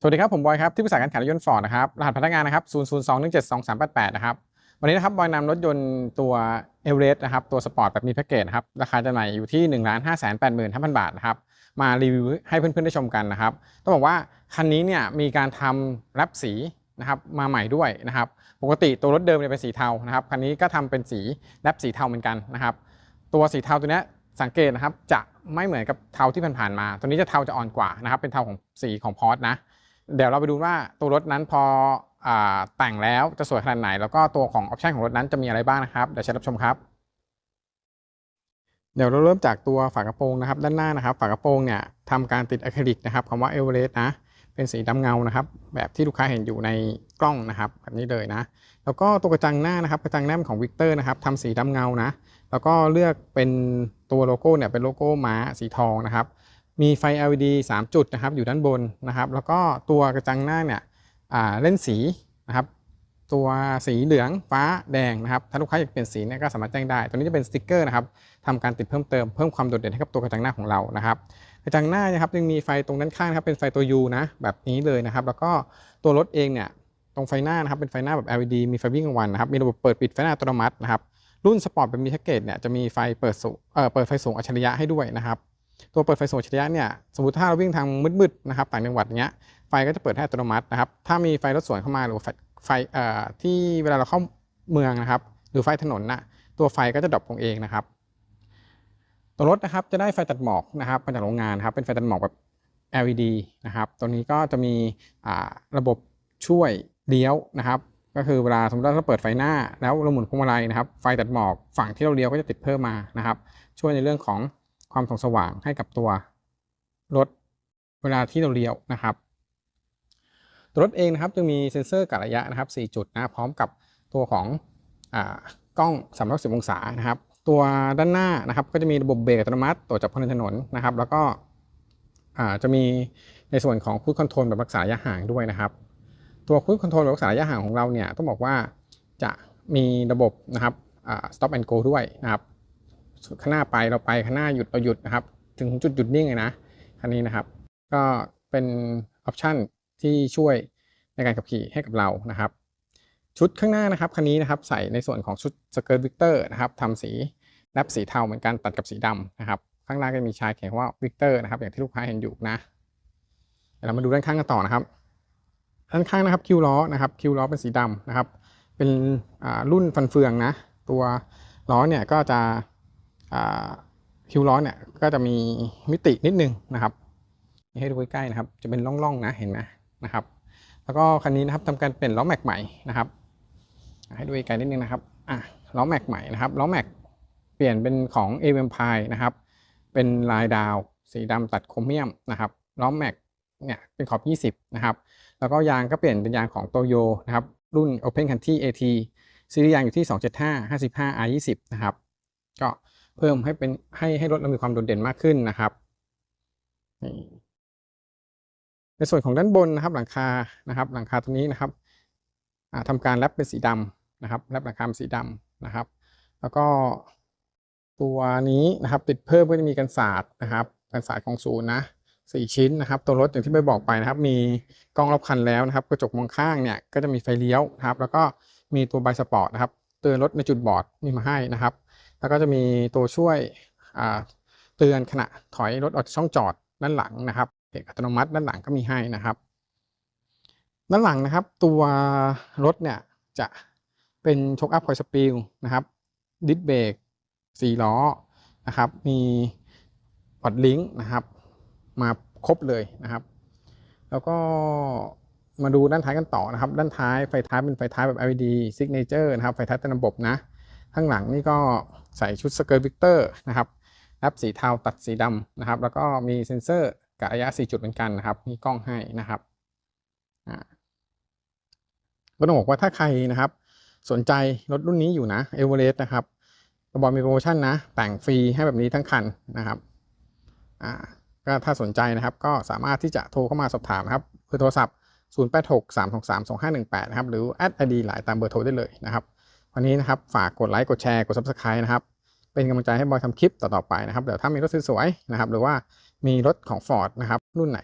สวัสดีครับผมบอยครับที่ปรึกษาการขายรถยนต์ฟอร์ดนะครับรหัสพนักงานนะครับ 002-172-388 นะครับ วันนี้นะครับบอยนำรถยนต์ตัวเอเวอเรสต์นะครับตัวสปอร์ตแบบมีแพ็กเกจนะครับราคาจำหน่ายอยู่ที่ 1 5 8 5 0 0 0 บาทนะครับมารีวิวให้เพื่อนๆได้ชมกันนะครับต้องบอกว่าคันนี้เนี่ยมีการทำแรปสีนะครับมาใหม่ด้วยนะครับปกติตัวรถเดิมเนี่ยเป็นสีเทานะครับคันนี้ก็ทำเป็นสีแรปสีเทาเหมือนกันนะครับตัวสีเทาตัวนี้สังเกตนะครับจะไม่เหมือนกับเทาที่ผ่านๆมา ตัวนี้จะเทาจะอ่อนกว่านะครับเป็นเทาของสีของพอร์ตนะ เดี๋ยวเราไปดูว่าตัวรถนั้นพออแต่งแล้วจะสวยขนาดไหน แล้วก็ตัวของออปชันของรถนั้นจะมีอะไรบ้างนะครับเดี๋ยวเชิญรับชมครับ เดี๋ยวเราเริ่มจากตัวฝากระโปรงนะครับ ด้านหน้านะครับ ฝากระโปรงเนี่ยทำการติดอะคริลิกนะครับคำว่าเอเวอเรสต์นะเป็นสีดำเงานะครับ แบบที่ลูกค้าเห็นอยู่ในกล้องนะครับแบบนี้เลยนะ แล้วก็ตัวกระจังหน้านะครับกระจังหน้าของวิกเตอร์นะครับทำสีดำเงานะแล้วก็เลือกเป็นตัวโลโก้เนี่ยเป็นโลโก้ม้าสีทองนะครับ มีไฟ LED 3 จุดนะครับอยู่ด้านบนนะครับ แล้วก็ตัวกระจังหน้าเนี่ยเล่นสีนะครับ ตัวสีเหลืองฟ้าแดงนะครับ ถ้าลูกค้าอยากเปลี่ยนสีเนี่ยก็สามารถแจ้งได้ ตัวนี้จะเป็นสติกเกอร์นะครับทำการติดเพิ่มเติมเพิ่มความโดดเด่นให้กับตัวกระจังหน้าของเรานะครับ กระจังหน้านะครับยังมีไฟตรงด้านข้างนะครับเป็นไฟตัว U นะแบบนี้เลยนะครับ แล้วก็ตัวรถเองเนี่ยตรงไฟหน้านะครับเป็นไฟหน้าแบบ LED มีไฟวิ่งกลางวันนะครับมีระบบเปิดปิดไฟหน้าอัตโนมัตินะครับรุ่นสปอร์ตแบบมีแพ็กเกจเนี่ยจะมีไฟเปิดสูเอ่อเปิดไฟสูงอัจฉริยะให้ด้วยนะครับ ตัวเปิดไฟสูงอัจฉริยะเนี่ยสมมติถ้าเราวิ่งทางมืดๆนะครับต่างจังหวัดเนี้ยไฟก็จะเปิดให้อัตโนมัตินะครับถ้ามีไฟรถสวนเข้ามาหรือไฟไฟเอ่อที่เวลาเราเข้าเมืองนะครับ หรือไฟถนนน่ะตัวไฟก็จะดับลงเองนะครับ ตัวรถนะครับจะได้ไฟตัดหมอกนะครับมาจากโรงงานครับเป็นไฟตัดหมอกแบบ LED นะครับตัวนี้ก็จะมีอ่าระบบช่วยเลี้ยวนะครับ ก็คือเวลาสมมติว่าเราเปิดไฟหน้า แล้วเราหมุนพวงมาลัยนะครับ ไฟตัดหมอกฝั่งที่เราเลี้ยวก็จะติดเพิ่มมานะครับ ช่วยในเรื่องของ ความส่องสว่างให้กับตัวรถเวลาที่เราเลี้ยวนะครับตัวรถเองนะครับจะมีเซ็นเซอร์กะระยะนะครับ 4 จุดนะพร้อมกับตัวของอกล้อง 360 องศานะครับ ตัวด้านหน้านะครับก็จะมีระบบเบรกอัตโนมัติตรวจจับคนในถนนนะครับ แล้วก็จะมีในส่วนของคูดคอนโทรลแบบรักษาระยะห่างด้วยนะครับ ตัวคูดคอนโทรลแบบรักษาระยะห่างของเราเนี่ยต้องบอกว่าจะมีระบบนะครับ stop and go ด้วยนะครับ ข้างหน้าไปเราไปข้างหน้าหยุดเราหยุดนะครับ ถึงจุดหยุดนิ่งเลยนะคันนี้นะครับ ก็เป็นออปชันที่ช่วยในการขับขี่ให้กับเรานะครับ ชุดข้างหน้านะครับคันนี้นะครับใส่ในส่วนของชุดสเกิร์ตวิกเตอร์นะครับทำสีแรปสีเทาเหมือนกันตัดกับสีดำนะครับ ข้างล่างก็มีชายเขียนว่าวิกเตอร์นะครับอย่างที่ลูกค้าเห็นอยู่นะเดี๋ยวเรามาดูด้านข้างกันต่อนะครับด้านข้างนะครับคิวล้อนะครับคิวล้อเป็นสีดำนะครับ เป็นรุ่นฟันเฟืองนะ ตัวล้อเนี่ยก็จะ คิวล้อเนี่ยก็จะมีมิตินิดนึงนะครับให้ดูใกล้ๆนะครับ จะเป็นร่องๆนะเห็นไหมนะครับ แล้วก็คันนี้นะครับทำการเปลี่ยนล้อแม็กใหม่นะครับ ให้ดูใกล้นิดนึงนะครับอะล้อแม็กใหม่นะครับล้อแม็กเปลี่ยนเป็นของ a v m p i นะครับ เป็นลายดาว สีดำตัดโครเมียมนะครับล้อแม็กเนี่ยเป็นขอบ 20 นะครับ แล้วก็ยางก็เปลี่ยนเป็นยางของโตโยนะครับ รุ่น Open Country AT ซีรีส์ยางอยู่ที่ 275 55 R20 นะครับ ก็ เพิ่มให้เป็นให้ให้รถเรามีความโดดเด่นมากขึ้นนะครับ ในส่วนของด้านบนนะครับหลังคานะครับ หลังคาตรงนี้นะครับอ่าทำการแรปเป็นสีดำนะครับแรปหลังคาเป็นสีดำนะครับ แล้วก็ตัวนี้นะครับ ติดเพิ่มก็จะมีกันศาสตร์นะครับกันศาสตร์ของศูนย์นะสี่ชิ้นนะครับตัวรถอย่างที่ไปบอกไปนะครับ มีกล้องรอบคันแล้วนะครับ กระจกมองข้างเนี่ยก็จะมีไฟเลี้ยวนะครับ แล้วก็มีตัวไบสปอร์ตนะครับ เตือนรถในจุดบอดมีมาให้นะครับ แล้วก็จะมีตัวช่วยเตือนขณะถอยรถออกจากช่องจอดด้านหลังนะครับเอกอัตโนมัติด้านหลังก็มีให้นะครับ ด้านหลังนะครับ ตัวรถเนี่ยจะเป็นช็อคอัพคอยสปริลนะครับดิสเบรกสี่ล้อนะครับ มีปัดลิงก์นะครับ มาครบเลยนะครับ แล้วก็มาดูด้านท้ายกันต่อนะครับ ด้านท้ายไฟท้ายเป็นไฟท้ายแบบ LED Signature นะครับ ไฟท้ายเต็มระบบนะ ข้างหลังนี่ก็ใส่ชุดสเกิร์ตวิกเตอร์นะครับแรปสีเทาตัดสีดำนะครับ แล้วก็มีเซ็นเซอร์กะระยะ 4 จุดเหมือนกันนะครับ มีกล้องให้นะครับก็ต้องบอกว่าถ้าใครนะครับ สนใจรถรุ่นนี้อยู่นะเอเวอเรสต์นะครับกระบอกมีโปรโมชั่นนะ แต่งฟรีให้แบบนี้ทั้งคันนะครับก็ถ้าสนใจนะครับ ก็สามารถที่จะโทรเข้ามาสอบถามนะครับเบอร์โทรศัพท์ 0863232518 นะครับ หรือแอดไอดีหลายตามเบอร์โทรได้เลยนะครับ วันนี้นะครับฝากกดไลค์กดแชร์กด subscribe นะครับ เป็นกำลังใจให้บอยทำคลิปต่อๆไปนะครับเดี๋ยวถ้ามีรถสวยๆนะครับหรือว่ามีรถของ Ford นะครับรุ่นไหน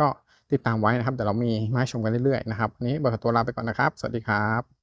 ก็ติดตามไว้นะครับเดี๋ยวเรามีมาชมกันเรื่อยๆนะครับวันนี้เบอยขอตัวลาไปก่อนนะครับ สวัสดีครับ